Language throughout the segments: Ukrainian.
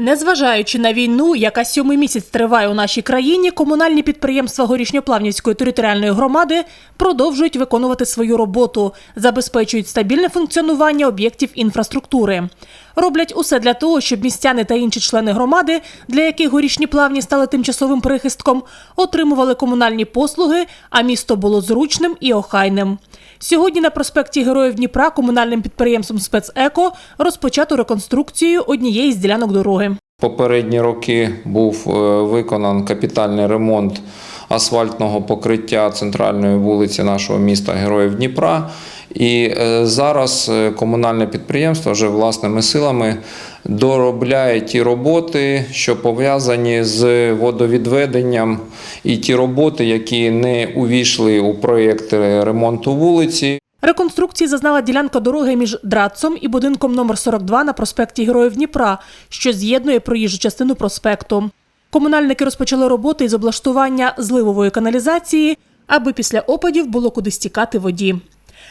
Незважаючи на війну, яка сьомий місяць триває у нашій країні, комунальні підприємства Горішньоплавнівської територіальної громади продовжують виконувати свою роботу, забезпечують стабільне функціонування об'єктів інфраструктури. Роблять усе для того, щоб містяни та інші члени громади, для яких горішні плавні стали тимчасовим прихистком, отримували комунальні послуги, а місто було зручним і охайним. Сьогодні на проспекті Героїв Дніпра комунальним підприємством «Спецеко» розпочато реконструкцію однієї з ділянок дороги. Попередні роки був е, виконан капітальний ремонт асфальтного покриття центральної вулиці нашого міста Героїв Дніпра. І е, зараз е, комунальне підприємство вже власними силами доробляє ті роботи, що пов'язані з водовідведенням, і ті роботи, які не увійшли у проєкт ремонту вулиці. Реконструкції зазнала ділянка дороги між Драцом і будинком номер 42 на проспекті Героїв Дніпра, що з'єднує проїжджу частину проспекту. Комунальники розпочали роботи із облаштування зливової каналізації, аби після опадів було куди стікати воді.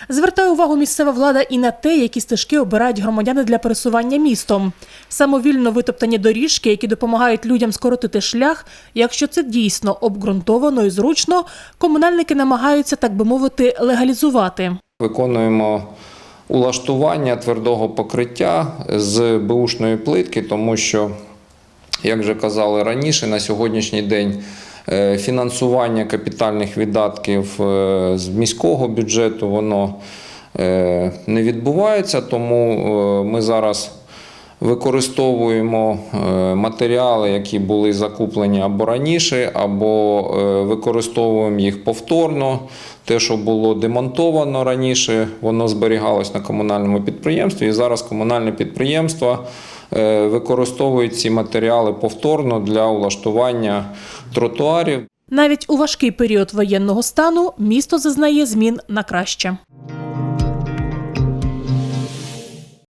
Звертає увагу місцева влада і на те, які стежки обирають громадяни для пересування містом. Самовільно витоптані доріжки, які допомагають людям скоротити шлях, якщо це дійсно обґрунтовано і зручно, комунальники намагаються, так би мовити, легалізувати. Виконуємо улаштування твердого покриття з беушної плитки, тому що, як вже казали раніше, на сьогоднішній день фінансування капітальних видатків е, з міського бюджету воно е, не відбувається, тому е, ми зараз використовуємо е, матеріали, які були закуплені або раніше, або е, використовуємо їх повторно. Те, що було демонтовано раніше, воно зберігалось на комунальному підприємстві. І зараз комунальне підприємство е, використовує ці матеріали повторно для улаштування тротуарів. Навіть у важкий період воєнного стану місто зазнає змін на краще.